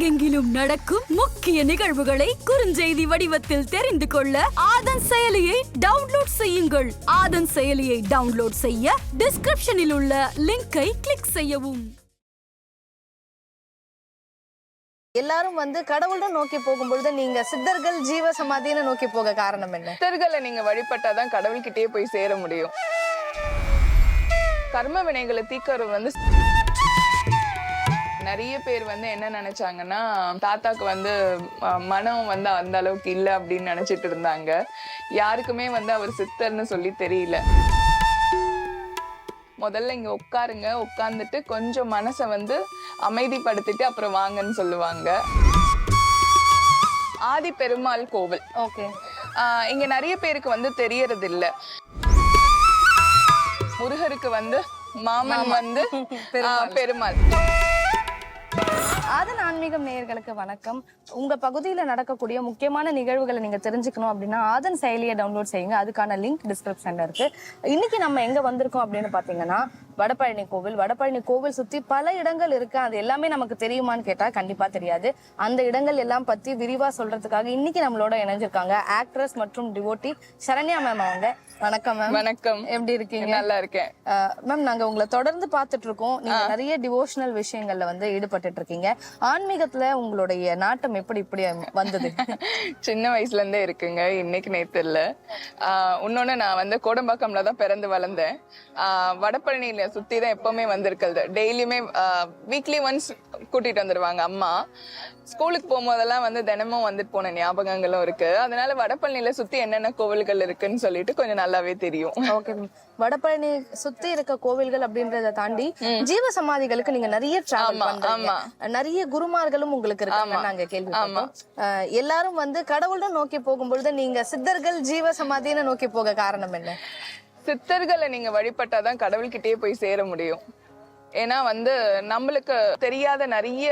உலகெங்கிலும் நடக்கும் முக்கிய நிகழ்வுகளை குறுஞ்செய்தி வடிவத்தில் தெரிந்து கொள்ள ஆதன் செயலியை டவுன்லோட் செய்யுங்கள். ஆதன் செயலியை டவுன்லோட் செய்ய டிஸ்கிரிப்ஷனில் உள்ள லிங்கை கிளிக் செய்யவும். எல்லாரும் வந்து கடவுளுடன் நோக்கி போகும்பொழுது நீங்க சித்தர்கள் ஜீவ சமாதின்னு நோக்கி போக காரணம் என்ன? சித்தர்களை நீங்க வழிபட்டாதான் கடவுள்கிட்டயே போய் சேர முடியும். கர்ம வினைகளை தீக்கிறது வந்து நிறைய பேர் வந்து என்ன நினைச்சாங்கன்னா தாத்தாக்கு வந்து மனம் வந்து அந்த அளவுக்கு இல்லை அப்படின்னு நினைச்சிட்டு இருந்தாங்க. யாருக்குமே வந்து அவர் சித்தர்னு சொல்லி தெரியல. முதல்ல இங்க உட்காருங்க. உட்கார்ந்துட்டு கொஞ்சம் மனசை வந்து அமைதிப்படுத்திட்டு அப்புறம் வாங்கன்னு சொல்லுவாங்க. ஆதி பெருமாள் கோவில். ஓகே. இங்க நிறைய பேருக்கு வந்து தெரியறது இல்ல முருகருக்கு வந்து மாமன் வந்து பெருமாள். அதன் ஆன்மீகம் நேயர்களுக்கு வணக்கம். உங்க பகுதியில நடக்கக்கூடிய முக்கியமான நிகழ்வுகளை நீங்க தெரிஞ்சுக்கணும் அப்படின்னா ஆதன் செயலியை டவுன்லோட் செய்யுங்க. அதுக்கான லிங்க் டிஸ்கிரிப்ஷன்ல இருக்கு. இன்னைக்கு நம்ம எங்க வந்திருக்கோம் அப்படின்னு பாத்தீங்கன்னா வடபழனி கோவில். வடபழனி கோவில் சுத்தி பல இடங்கள் இருக்கு. அது எல்லாமே நமக்கு தெரியுமான்னு கேட்டா கண்டிப்பா தெரியாது. அந்த இடங்கள் எல்லாம் பத்தி விரிவா சொல்றதுக்காக இன்னைக்கு நம்மளோட இணைஞ்சிருக்காங்க ஆக்ட்ரஸ் மற்றும் டிவோட்டி சரண்யா மேம் அவங்க. வணக்கம் மேம் வணக்கம். எப்படி இருக்கீங்க? நல்லா இருக்கேன். மேம் நாங்க உங்களை தொடர்ந்து பார்த்துட்டு இருக்கோம். நீங்க நிறைய டிவோஷனல் விஷயங்கள்ல வந்து ஈடுபட்டுட்டு இருக்கீங்க. ஆன்மீகத்துல உங்களுடைய நாட்டம் எப்படி இப்படி வந்தது? சின்ன வயசுல இருந்தே இருக்குங்க. இன்னைக்கு நேத்து இல்ல. இன்னொன்னு நான் வந்து கோடம்பாக்கம்ல தான் பிறந்து வளர்ந்தேன். வடபழனியில சுத்தி தான் எப்பவுமே வந்திருக்கிறது. டெய்லியுமே வீக்லி ஒன்ஸ் கூட்டிட்டு வந்துருவாங்க அம்மா. ஸ்கூலுக்கு போகும்போதெல்லாம் வந்து தினமும் வந்துட்டு போன ஞாபகங்களும் இருக்கு. அதனால வடபழனியில சுத்தி என்னென்ன கோவில்கள் இருக்குன்னு சொல்லிட்டு கொஞ்சம் நல்லாவே தெரியும். ஓகே வடபழனி சுத்தி இருக்க கோவில்கள் அப்படின்றத தாண்டி ஜீவ சமாதிகளுக்கு நீங்க நிறைய டிராவல் பண்றீங்க. நிறைய குருமார்களும் உங்களுக்கு இருக்காங்க நாங்க அஹ், எல்லாரும் வந்து கடவுளுடன் நோக்கி போகும்பொழுது நீங்க சித்தர்கள் ஜீவ சமாதின்னு நோக்கி போக காரணம் என்ன? சித்தர்களை நீங்க வழிபட்டாதான் கடவுள்கிட்டயே போய் சேர முடியும். ஏன்னா வந்து நம்மளுக்கு தெரியாத நிறைய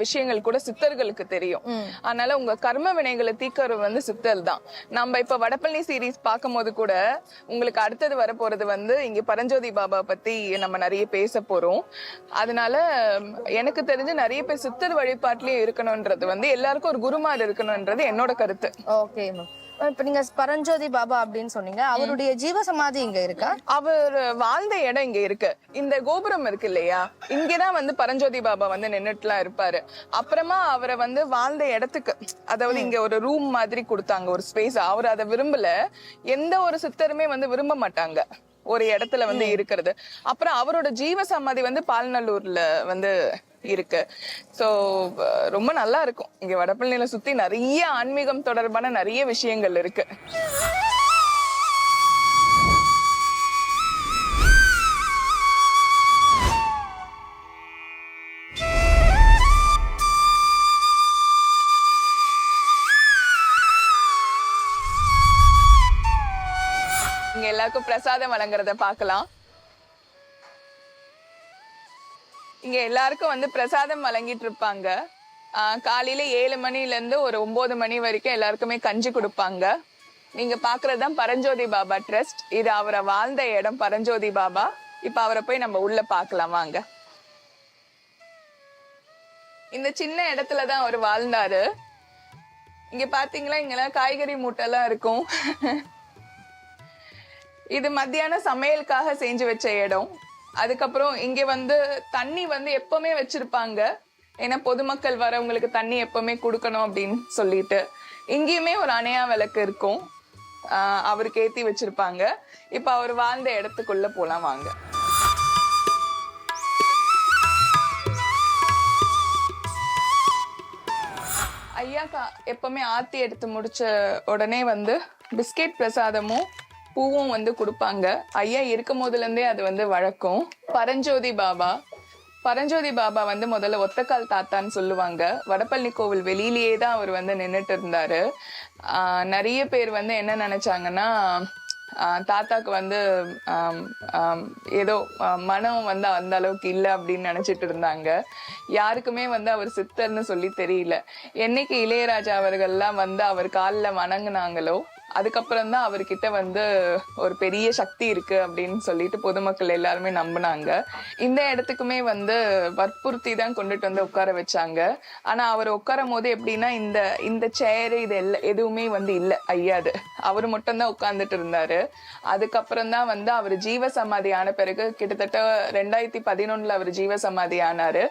விஷயங்கள் கூட சித்தர்களுக்கு தெரியும். அதனால உங்க கர்ம வினைகளை தீக்கிறது வந்து சித்தர் தான். நம்ம இப்ப வடபழனி சீரீஸ் பார்க்கும்போது கூட உங்களுக்கு அடுத்தது வர போறது வந்து இங்க பரஞ்சோதி பாபா பத்தி நம்ம நிறைய பேச போறோம். அதனால எனக்கு தெரிஞ்சு நிறைய பேர் சித்தர் வழிபாட்டிலயும் இருக்கணும்ன்றது வந்து எல்லாருக்கும் ஒரு குருமார் இருக்கணும்ன்றது என்னோட கருத்து. ஓகே மேம் இப்ப நீங்க பரஞ்சோதி பாபா அப்படின்னு சொன்னீங்க. அவருடைய ஜீவ சமாதி இங்க இருக்கா? அவர் வாழ்ந்த இடம் இங்க இருக்கு. இந்த கோபுரம் இருக்கு இல்லையா? இங்கதான் வந்து பரஞ்சோதி பாபா வந்து நின்னுட்டுலாம் இருப்பாரு. அப்புறமா அவரை வந்து வாழ்ந்த இடத்துக்கு அதாவது இங்க ஒரு ரூம் மாதிரி கொடுத்தாங்க ஒரு ஸ்பேஸ் அவர் அதை விரும்பல. எந்த ஒரு சித்தருமே வந்து விரும்ப மாட்டாங்க. ஒரு இடத்துல வந்து இருக்கிறது. அப்புறம் அவரோட ஜீவ சமாதி வந்து பால்நல்லூர்ல வந்து இருக்கு. சோ ரொம்ப நல்லா இருக்கும். இங்க வடபழனியில சுத்தி நிறைய ஆன்மீகம் தொடர்பான நிறைய விஷயங்கள் இருக்கு. பிரசாதம் வழங்குறத பார்க்கலாம். இங்க எல்லாருக்கும் வந்து பிரசாதம் வழங்கிட்டு இருப்பாங்க. ஆஹ் காலையில ஏழு மணில இருந்து ஒரு ஒன்பது மணி வரைக்கும் எல்லாருக்குமே கஞ்சி கொடுப்பாங்க. நீங்க பாக்குறது தான் பரஞ்சோதி பாபா ட்ரஸ்ட். இது அவரை வாழ்ந்த இடம் பரஞ்சோதி பாபா. இப்ப அவரை போய் நம்ம உள்ள பார்க்கலாம் வாங்க. இந்த சின்ன இடத்துல தான் அவர் வாழ்ந்தாரு. இங்க பாத்தீங்களா இங்கெல்லாம் காய்கறி மூட்டை எல்லாம் இருக்கும். இது மத்தியான சமையலுக்காக செஞ்சு வச்ச இடம். அதுக்கப்புறம் இங்க வந்து தண்ணி வந்து எப்பவுமே வச்சிருப்பாங்க. ஏன்னா பொதுமக்கள் வரவங்களுக்கு தண்ணி எப்பவுமே கொடுக்கணும் அப்படின்னு சொல்லிட்டு. இங்கேயுமே ஒரு அணையா விளக்கு இருக்கும். அவருக்கு ஏத்தி வச்சிருப்பாங்க. இப்ப அவர் வாழ்ந்த இடத்துக்குள்ள போலாம் வாங்க. ஐயாக்கா எப்பவுமே ஆத்தி எடுத்து முடிச்ச உடனே வந்து பிஸ்கெட் பிரசாதமும் பூவும் வந்து கொடுப்பாங்க. ஐயா இருக்கும் போதுலேருந்தே அது வந்து வழக்கம். பரஞ்சோதி பாபா. பரஞ்சோதி பாபா வந்து முதல்ல ஒத்தக்கால் தாத்தான்னு சொல்லுவாங்க. வடபழனி கோவில் வெளியிலேயே தான் அவர் வந்து நின்னுட்டு இருந்தாரு நிறைய பேர் வந்து என்ன நினைச்சாங்கன்னா தாத்தாக்கு வந்து ஏதோ மனம் வந்து அந்த அளவுக்கு இல்லை அப்படின்னு நினைச்சிட்டு இருந்தாங்க யாருக்குமே வந்து அவர் சித்தர்னு சொல்லி தெரியல. என்னைக்கு இளையராஜா அவர்கள்லாம் வந்து அவர் காலில் வணங்குனாங்களோ அதுக்கப்புறம் தான் அவர்கிட்ட வந்து ஒரு பெரிய சக்தி இருக்கு அப்படின்னு சொல்லிட்டு பொதுமக்கள் எல்லாருமே நம்பினாங்க. இந்த இடத்துக்குமே வந்து வற்புறுத்தி தான் கொண்டுட்டு வந்து உட்கார வச்சாங்க. ஆனா அவர் உட்காரும் போது எப்படின்னா இந்த இந்த சேரு இது எல்லாம் எதுவுமே வந்து இல்லை ஐயாது. அவர் மட்டும் தான் உட்கார்ந்துட்டு இருந்தாரு. அதுக்கப்புறம் தான் வந்து அவர் ஜீவ சமாதி ஆன பிறகு கிட்டத்தட்ட ரெண்டாயிரத்தி பதினொன்னுல அவர் ஜீவ சமாதி ஆனாரு.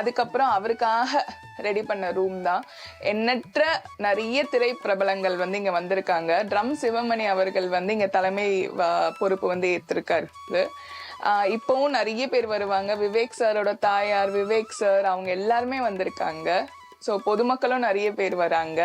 அதுக்கப்புறம் அவருக்காக ரெடி பண்ண ரூம் தான். எண்ணற்ற நிறைய திரை பிரபலங்கள் வந்து இங்க வந்திருக்காங்க. ட்ரம் சிவமணி அவர்கள் வந்து இங்க தலைமை வ- பொறுப்பு வந்து ஏற்றிருக்காரு இப்போவும் இப்பவும் நிறைய பேர் வருவாங்க. விவேக் சாரோட தாயார் விவேக் சார் அவங்க எல்லாருமே வந்திருக்காங்க. ஸோ பொதுமக்களும் நிறைய பேர் வராங்க.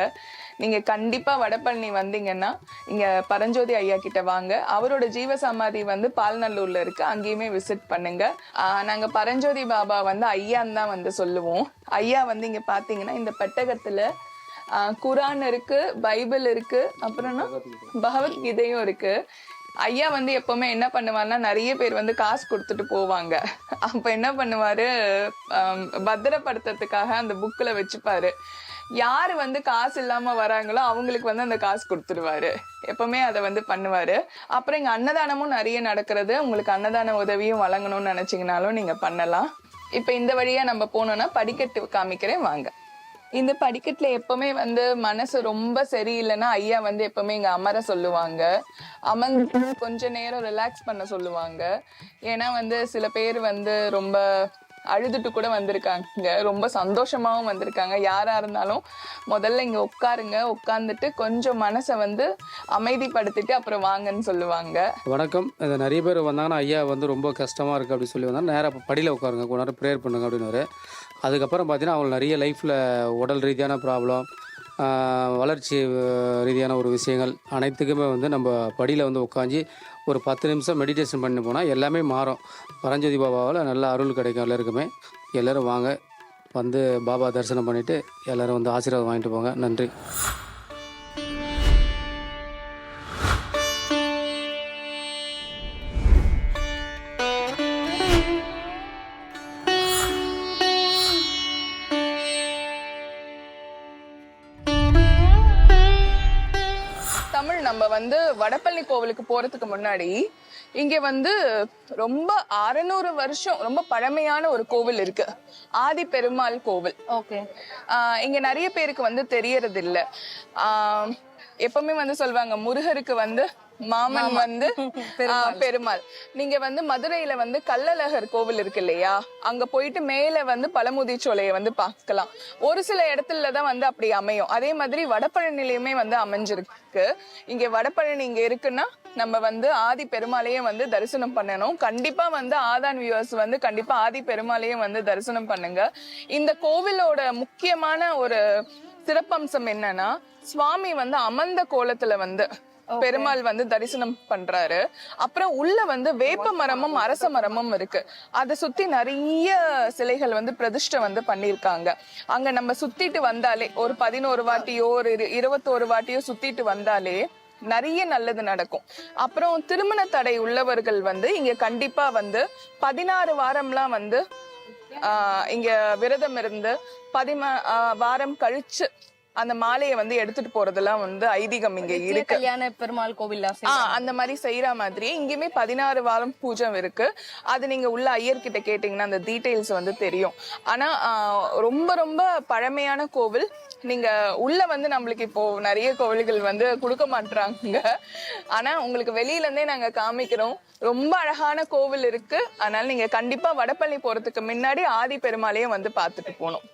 நீங்க கண்டிப்பா வடபழனி வந்தீங்கன்னா இங்க பரஞ்சோதி ஐயா கிட்ட வாங்க. அவரோட ஜீவ சமாதி வந்து பால்நல்லூர்ல இருக்கு. அங்கேயுமே விசிட் பண்ணுங்க. நாங்கள் நாங்க பரஞ்சோதி பாபா வந்து ஐயான்னு தான் வந்து சொல்லுவோம். ஐயா வந்து இங்க பாத்தீங்கன்னா இந்த பெட்டகத்துல குரான் இருக்கு பைபிள் இருக்கு அப்புறம்னா பகவத்கீதையும் இருக்கு. ஐயா வந்து எப்பவுமே என்ன பண்ணுவாருன்னா நிறைய பேர் வந்து காசு கொடுத்துட்டு போவாங்க. அப்ப என்ன பண்ணுவாரு? பத்திரப்படுத்துறதுக்காக அந்த புக்கில் வச்சுப்பாரு. யாரு வந்து காசு இல்லாம வராங்களோ அவங்களுக்கு வந்து அந்த காசு கொடுத்துருவாரு எப்பவுமே அதை வந்து பண்ணுவாரு. அப்புறம் இங்க அன்னதானமும் நிறைய நடக்கிறது. உங்களுக்கு அன்னதான உதவியும் வழங்கணும்னு நினைச்சீங்கனாலும் நீங்க பண்ணலாம். இப்ப இந்த வழியா நம்ம போனோம்னா படிக்கட்டு காமிக்கிறேன் வாங்க. இந்த படிக்கட்டுல எப்பவுமே வந்து மனசு ரொம்ப சரியில்லைன்னா ஐயா வந்து எப்பவுமே இங்க அமர சொல்லுவாங்க. அமர்ந்து கொஞ்ச நேரம் ரிலாக்ஸ் பண்ண சொல்லுவாங்க. ஏன்னா வந்து சில பேர் வந்து ரொம்ப அழுதுட்டு கூட வந்திருக்காங்க. ரொம்ப சந்தோஷமாவும் வந்திருக்காங்க. யாரா இருந்தாலும் முதல்ல இங்க உட்காருங்க. உட்கார்ந்துட்டு கொஞ்சம் மனசை வந்து அமைதிப்படுத்திட்டு அப்புறம் வாங்கன்னு சொல்லுவாங்க. வணக்கம். இந்த நிறைய பேர் வந்தாங்கன்னா ஐயா வந்து ரொம்ப கஷ்டமாக இருக்குது அப்படின்னு சொல்லி வந்தால் நேராக படியில் உட்காருங்க. கொஞ்ச நேரம் ப்ரேயர் பண்ணுங்க அப்படின்னு அதுக்கப்புறம் பார்த்தீங்கன்னா அவங்களுக்கு நிறைய லைஃப்பில் உடல் ரீதியான ப்ராப்ளம் வளர்ச்சி ரீதியான ஒரு விஷயங்கள் அனைத்துக்குமே வந்து நம்ம படியில் வந்து உட்காந்து ஒரு பத்து நிமிஷம் மெடிடேஷன் பண்ணி போனால் எல்லாமே மாறும். பரஞ்சோதி பாபாவால் நல்ல அருள் கிடைக்கும் எல்லாருக்குமே எல்லோரும் வாங்க வந்து பாபா தரிசனம் பண்ணிவிட்டு எல்லோரும் வந்து ஆசீர்வாதம் வாங்கிட்டு போங்க. நன்றி. வந்து வடபழனி கோவிலுக்கு போறதுக்கு முன்னாடி இங்க வந்து ரொம்ப அறநூறு வருஷம் ரொம்ப பழமையான ஒரு கோவில் இருக்கு. ஆதி பெருமாள் கோவில். ஓகே. இங்க நிறைய பேருக்கு வந்து தெரியறது இல்ல ஆஹ் எப்பவுமே வந்து சொல்லுவாங்க முருகருக்கு வந்து மாமன் வந்து பெருமாள். நீங்க வந்து மதுரையில வந்து கள்ளழகர் கோவில் இருக்கு இல்லையா அங்க போயிட்டு மேல வந்து பழமுதி சோலையை வந்து பார்க்கலாம். ஒரு சில இடத்துல தான் வந்து அப்படி அமையும். அதே மாதிரி வடபழனிலையுமே வந்து அமைஞ்சிருக்கு. இங்க வடபழனி இங்க இருக்குன்னா நம்ம வந்து ஆதி பெருமாளையும் வந்து தரிசனம் பண்ணணும். கண்டிப்பா வந்து ஆதான் வியூவர்ஸ் வந்து கண்டிப்பா ஆதி பெருமாளையும் வந்து தரிசனம் பண்ணுங்க. இந்த கோவிலோட முக்கியமான ஒரு சிறப்பம்சம் என்னன்னா சுவாமி வந்து அமர்ந்த கோலத்துல வந்து பெருமாள் வந்து தரிசனம் பண்றாரு. அப்புறம் உள்ள வந்து வேப்ப மரமும் அரச மரமும் இருக்கு. அதை சுத்தி நிறைய சிலைகள் வந்து பிரதிஷ்டை வந்து பண்ணிருக்காங்க அங்க நம்ம சுத்திட்டு வந்தாலே ஒரு பதினோரு வாட்டியோ ஒரு இரு- இருபத்தோரு வாட்டியோ சுத்திட்டு வந்தாலே நிறைய நல்லது நடக்கும். அப்புறம் திருமண தடை உள்ளவர்கள் வந்து இங்க கண்டிப்பா வந்து பதினாறு வாரம்லாம் வந்து இங்க விரதம் இருந்து பதிம வாரம் கழிச்சு அந்த மாலையை வந்து எடுத்துட்டு போறதெல்லாம் வந்து ஐதீகம் இங்க இருக்கு. கல்யாண பெருமாள் கோவில்ல ஆ அந்த மாதிரி செய்யற மாதிரி இங்கேயுமே பதினாறு வாரம் பூஜை இருக்கு. அது நீங்க உள்ள ஐயர்கிட்ட கேட்டீங்கன்னா அந்த டீடைல்ஸ் வந்து தெரியும். ஆனா ரொம்ப ரொம்ப பழமையான கோவில். நீங்க உள்ள வந்து நம்மளுக்கு இப்போ நிறைய கோவில்கள் வந்து கொடுக்க மாட்டுறாங்க ஆனா உங்களுக்கு வெளியில இருந்தே நாங்க காமிக்கிறோம். ரொம்ப அழகான கோவில் இருக்கு. அதனால நீங்க கண்டிப்பா வடபழனி போறதுக்கு முன்னாடி ஆதி பெருமாளையும் வந்து பார்த்துட்டு போகணும்.